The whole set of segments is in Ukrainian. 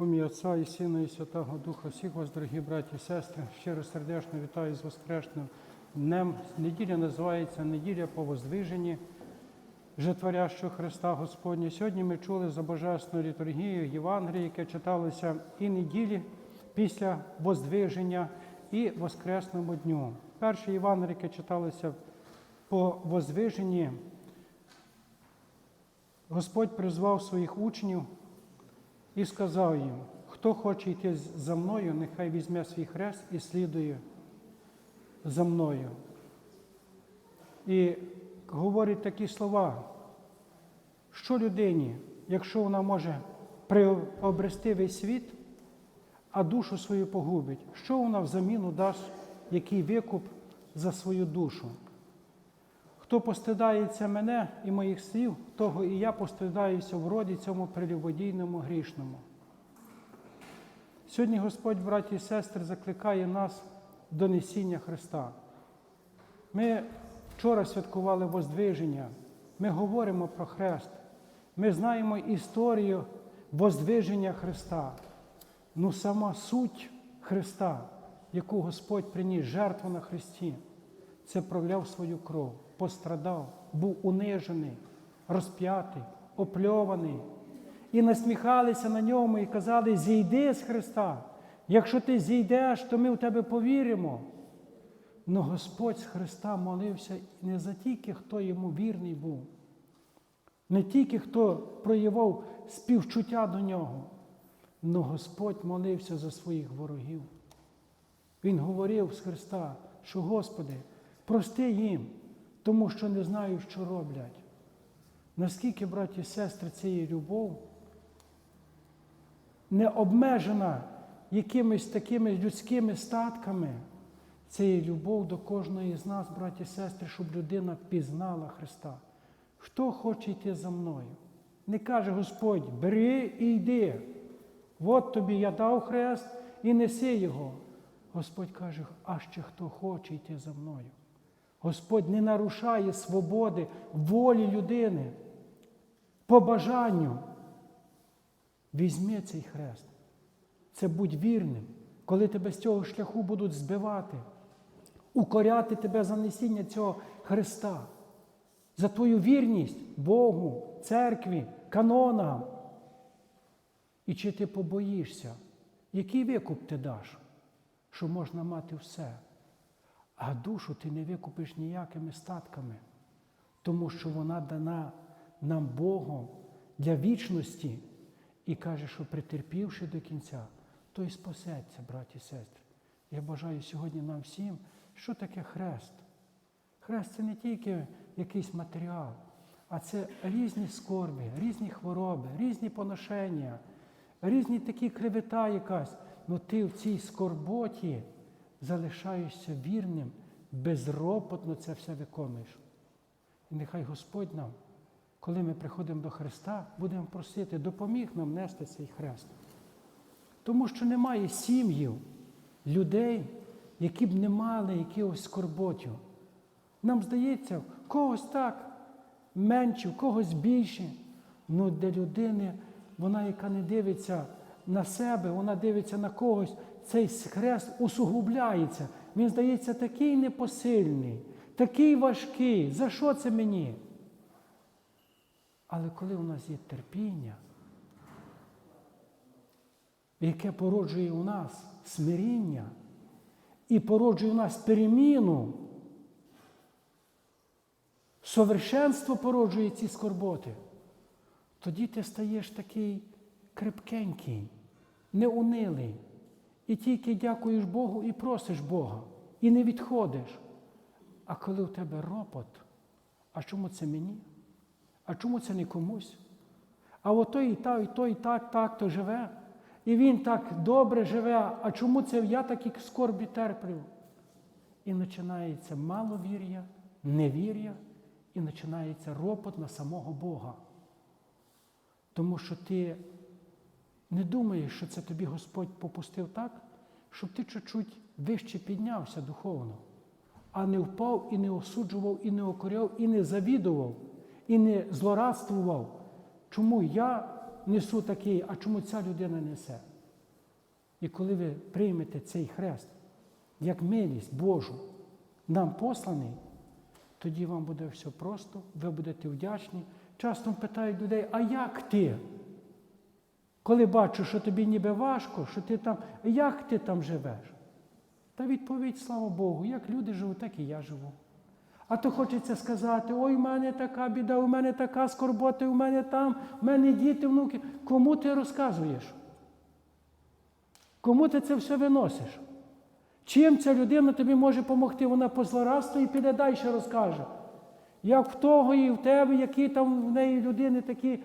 У ім'я Отця і Сина, і Святого Духа, всіх вас, дорогі браті і сестри, щиро сердечно вітаю з Воскресним днем. Неділя називається Неділя по воздвиженні Житворящого Христа Господня. Сьогодні ми чули за Божественною літургією Євангелії, яке читалося і неділі після воздвиження, і Воскресному дню. Перше Євангеліє, яке читалося по воздвиженні, Господь призвав своїх учнів і сказав їм, хто хоче йти за мною, нехай візьме свій хрест і слідує за мною. І говорить такі слова, що людині, якщо вона може приобрести весь світ, а душу свою погубить, що вона взаміну дасть, який викуп за свою душу? Хто постидається мене і моїх слів, того і я постидаюся в роді цьому прелюбодійному грішному. Сьогодні Господь, браті і сестри, закликає нас до несіння Христа. Ми вчора святкували Воздвиження, ми говоримо про Хрест, ми знаємо історію Воздвиження Христа. Ну, сама суть Христа, яку Господь приніс жертву на Христі, це проляв свою кров, пострадав, був унижений, розп'ятий, опльований. І насміхалися на ньому і казали: зійди з Христа. Якщо ти зійдеш, то ми в тебе повіримо. Но Господь з Христа молився не за тільки, хто йому вірний був, не тільки хто проявив співчуття до нього, но Господь молився за своїх ворогів. Він говорив з Христа, що Господи, прости їм, тому що не знаю, що роблять. Наскільки, браті і сестри, це є любов, не обмежена якимись такими людськими статками, це є любов до кожної з нас, браті і сестри, щоб людина пізнала Христа. Хто хоче йти за мною? Не каже Господь, бери і йди. От тобі я дав хрест і неси його. Господь каже, а ще хто хоче йти за мною. Господь не нарушає свободи, волі людини, по бажанню. Візьми цей хрест. Це будь вірним, коли тебе з цього шляху будуть збивати, укоряти тебе за несіння цього Христа, за твою вірність Богу, церкві, канонам. І чи ти побоїшся, який викуп ти даш, що можна мати все, а душу ти не викупиш ніякими статками, тому що вона дана нам Богом для вічності і каже, що претерпівши до кінця, то й спасеться, браті і сестри. Я бажаю сьогодні нам всім, що таке хрест. Хрест це не тільки якийсь матеріал, а це різні скорби, різні хвороби, різні поношення, різні такі кривита якась. Ну ти в цій скорботі залишаєшся вірним, безропотно це все виконуєш. І нехай Господь нам, коли ми приходимо до Христа, будемо просити, допоміг нам нести цей хрест. Тому що немає сім'їв, людей, які б не мали якихось скорботів. Нам здається, когось так менше, когось більше. Ну для людини, вона, яка не дивиться на себе, вона дивиться на когось, цей хрест усугубляється. Він здається такий непосильний, такий важкий. За що це мені? Але коли у нас є терпіння, яке породжує у нас смиріння і породжує у нас переміну, совершенство породжує ці скорботи, тоді ти стаєш такий крепкенький, неунилий. І тільки дякуєш Богу і просиш Бога, і не відходиш. А коли у тебе ропот, а чому це мені? А чому це не комусь? А отой і та, і той і так, так то живе. І він так добре живе, а чому це я такі скорбі терплю? І починається маловір'я, невір'я, і починається ропот на самого Бога. Тому що ти не думаєш, що це тобі Господь попустив так, щоб ти чуть-чуть вище піднявся духовно, а не впав і не осуджував, і не окоряв, і не завідував, і не злорадствував. Чому я несу такий, а чому ця людина несе? І коли ви приймете цей хрест як милість Божу, нам посланий, тоді вам буде все просто, ви будете вдячні. Часто питають людей, а як ти? Коли бачу, що тобі ніби важко, що ти там, як ти там живеш? Та відповідь, слава Богу, як люди живуть, так і я живу. А то хочеться сказати, ой, в мене така біда, у мене така скорбота, у мене там, у мене діти, внуки. Кому ти розказуєш? Кому ти це все виносиш? Чим ця людина тобі може допомогти? Вона позлорадствує і піде далі розкаже. Як в того і в тебе, які там в неї людини такі,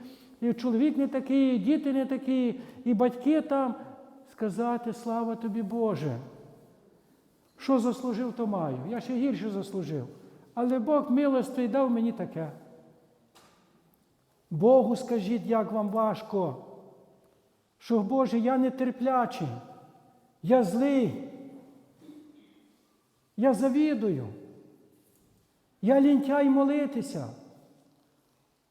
і чоловік не такий, і діти не такі, і батьки там. Сказати, слава тобі Боже. Що заслужив, то маю. Я ще гірше заслужив. Але Бог милостивий дав мені таке. Богу скажіть, як вам важко. Що, Боже, я нетерплячий, я злий, я завідую, я лінтяй молитися.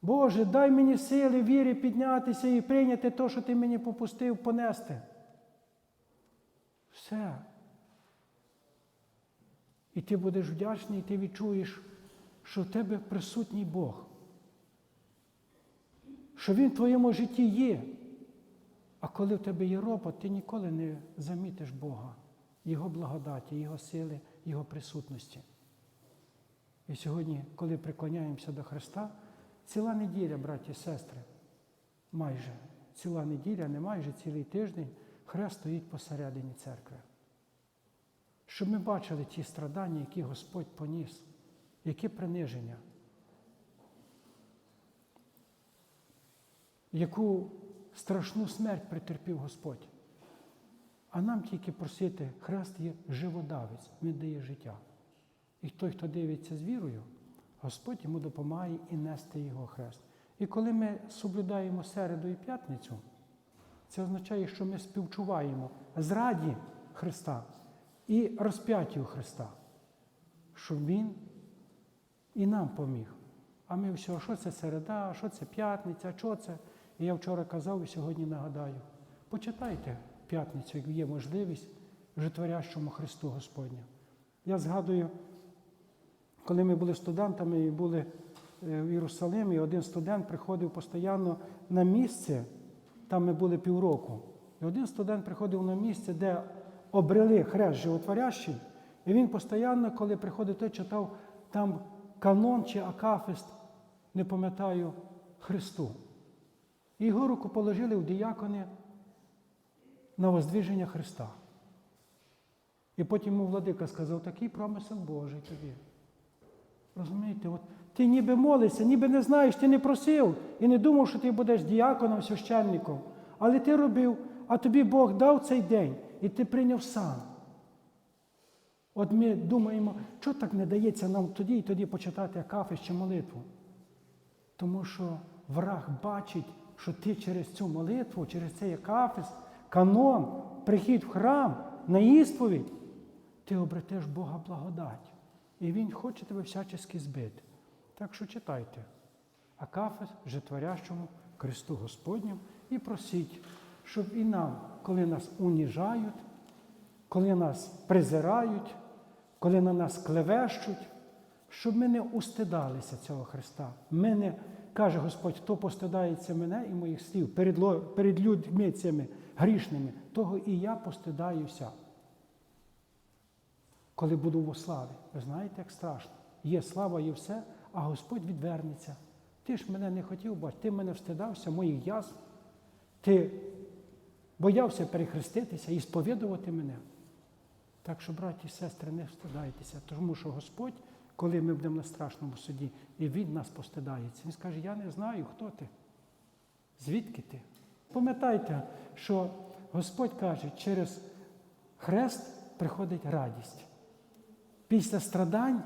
Боже, дай мені сили, віри піднятися і прийняти те, що ти мені попустив понести. Все. І ти будеш вдячний, і ти відчуєш, що в тебе присутній Бог, що Він в твоєму житті є. А коли в тебе є ропот, ти ніколи не замітиш Бога, Його благодаті, Його сили, Його присутності. І сьогодні, коли приклоняємося до Христа, ціла неділя, браті і сестри, майже ціла неділя, не майже цілий тиждень, Хрест стоїть посередині церкви. Щоб ми бачили ті страдання, які Господь поніс, які приниження, яку страшну смерть претерпів Господь. А нам тільки просити, хрест є живодавець, він дає життя. І той, хто дивиться з вірою, Господь йому допомагає і нести його хрест. І коли ми соблюдаємо середу і п'ятницю, це означає, що ми співчуваємо зраді Христа і розп'яттю Христа, щоб Він і нам поміг. А ми все, що це середа, що це п'ятниця, що це? І я вчора казав і сьогодні нагадаю. Почитайте п'ятницю, як є можливість житворящому Христу Господню. Я згадую, коли ми були студентами і були е, в Єрусалимі, один студент приходив постійно на місце, там ми були півроку. І один студент приходив на місце, де обрели хрест животворящий, і він постійно, коли приходив, той читав там канон чи акафист, не пам'ятаю, Христу. І його руку положили в діякони на воздвиження Христа. І потім йому владика сказав, такий промисел Божий тобі. Розумієте, от ти ніби молишся, ніби не знаєш, ти не просив і не думав, що ти будеш діяконом, священником. Але ти робив, а тобі Бог дав цей день, і ти прийняв сам. От ми думаємо, що так не дається нам тоді і тоді почитати акафис чи молитву. Тому що враг бачить, що ти через цю молитву, через цей акафис, канон, прихід в храм, на ісповідь, ти обретеш Бога благодать. І Він хоче тебе всячески збити. Так що читайте. Акафис житворящому Христу Господню і просіть, щоб і нам, коли нас уніжають, коли нас презирають, коли на нас клевещуть, щоб ми не устидалися цього Христа. Ми не, каже Господь, хто постидається мене і моїх слів перед людьми цими грішними, того і я постидаюся. Коли буду во славі. Ви знаєте, як страшно. Є слава, є все, а Господь відвернеться. Ти ж мене не хотів бачити, ти мене встидався, моїх язв. Ти боявся перехреститися і сповідувати мене. Так що, браті і сестри, не встидайтеся, тому що Господь, коли ми будемо на страшному суді, і Він нас постидається, Він скаже, я не знаю, хто ти, звідки ти. Пам'ятайте, що Господь каже, через хрест приходить радість. Після страдань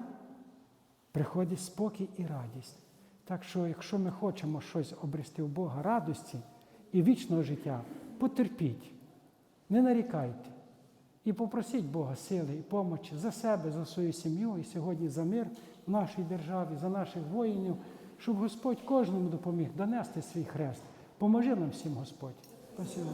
приходить спокій і радість. Так що, якщо ми хочемо щось обрести у Бога радості і вічного життя, потерпіть, не нарікайте. І попросіть Бога сили і помочі за себе, за свою сім'ю і сьогодні за мир в нашій державі, за наших воїнів, щоб Господь кожному допоміг донести свій хрест, Поможи нам всім, Господь. Спасибо.